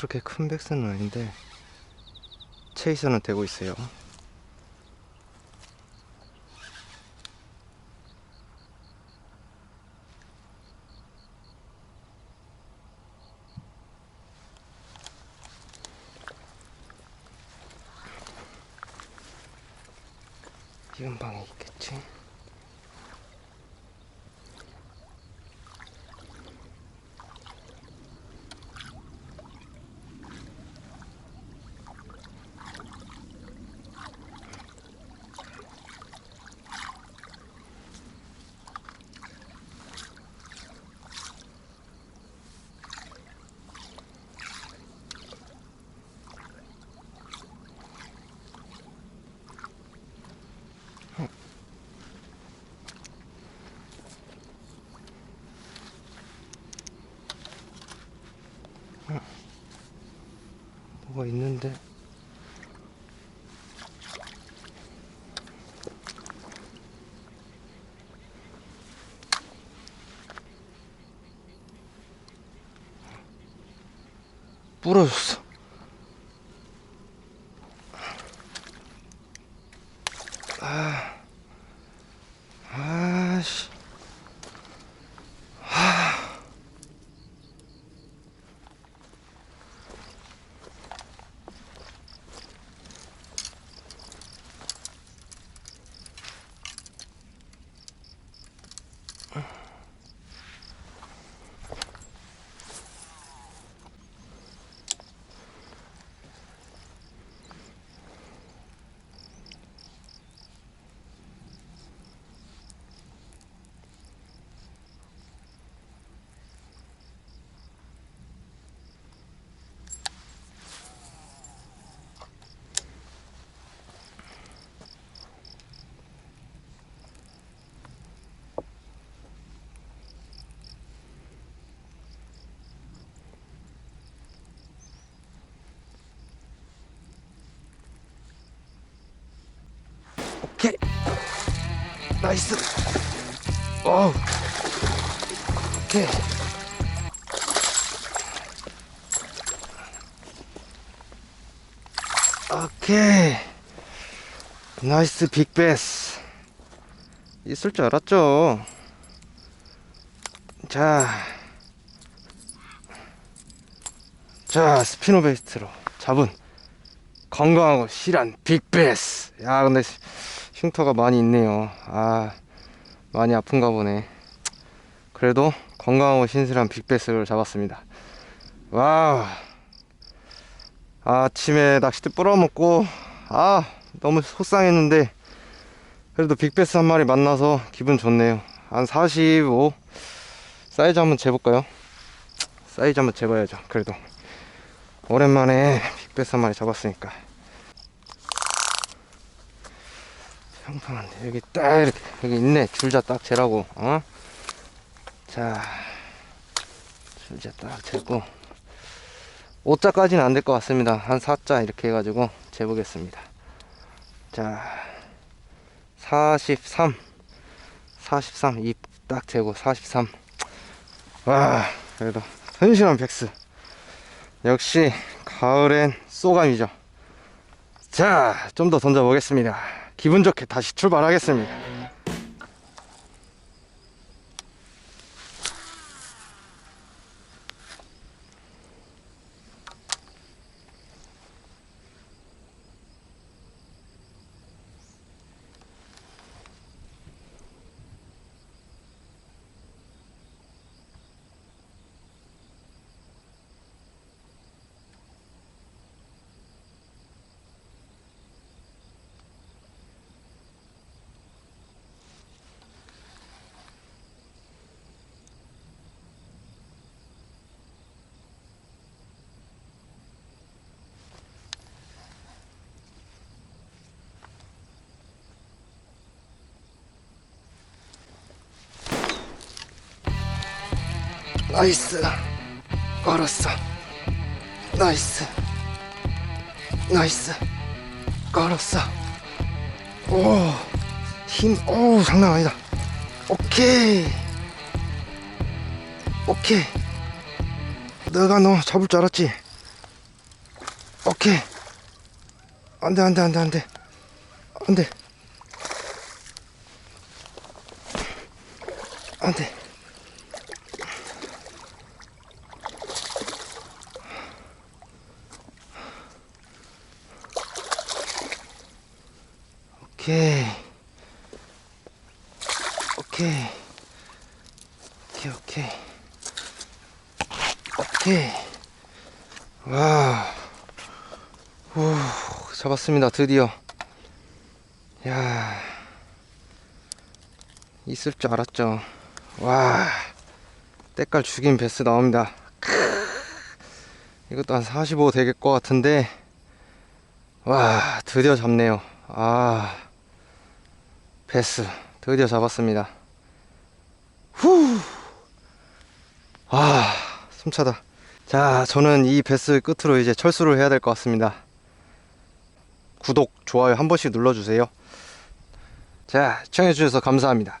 그렇게 큰 백스는 아닌데 체이서는 되고 있어요. 이 근방에 있겠지? 뭐가 있는데. 부러졌어 아 아씨 오케이 나이스. 어우. 오케이. 오케이. 나이스 빅베스. 있을 줄 알았죠? 자, 자 스피노 베이스트로 잡은 건강하고 실한 빅베스. 야, 근데 시- 흉터가 많이 있네요. 아, 많이 아픈가 보네. 그래도 건강하고 신실한 빅베스를 잡았습니다. 와우. 아침에 낚싯대 뿌려먹고, 아, 너무 속상했는데, 그래도 빅베스 한 마리 만나서 기분 좋네요. 한 45. 사이즈 한번 재볼까요? 사이즈 한번 재봐야죠. 그래도. 오랜만에 빅베스 한 마리 잡았으니까 평평한데. 여기 딱 이렇게 여기 있네. 줄자 딱 재라고 어? 자 줄자 딱 재고. 5자까지는 안 될 것 같습니다. 한 4자 이렇게 해가지고 재보겠습니다. 자 43 43 입 딱 재고 43와 그래도 현실한 백스. 역시 가을엔 쏘감이죠. 자, 좀 더 던져 보겠습니다. 기분 좋게 다시 출발하겠습니다. 나이스. 걸었어. 나이스. 나이스. 걸었어. 오. 힘, 오, 장난 아니다. 오케이. 오케이. 너가 너 잡을 줄 알았지? 오케이. 안 돼, 안 돼, 안 돼, 안 돼. 안 돼. 안 돼. 오케이. 오케이. 오케이, 오케이. 오케이. 와. 후, 잡았습니다. 드디어. 야. 있을 줄 알았죠. 와. 때깔 죽인 베스 나옵니다. 크. 이것도 한 45 되길 것 같은데. 와, 드디어 잡네요. 아. 베스. 드디어 잡았습니다. 후. 아, 숨차다. 자, 저는 이 베스 끝으로 이제 철수를 해야 될 것 같습니다. 구독, 좋아요 한 번씩 눌러주세요. 자, 시청해주셔서 감사합니다.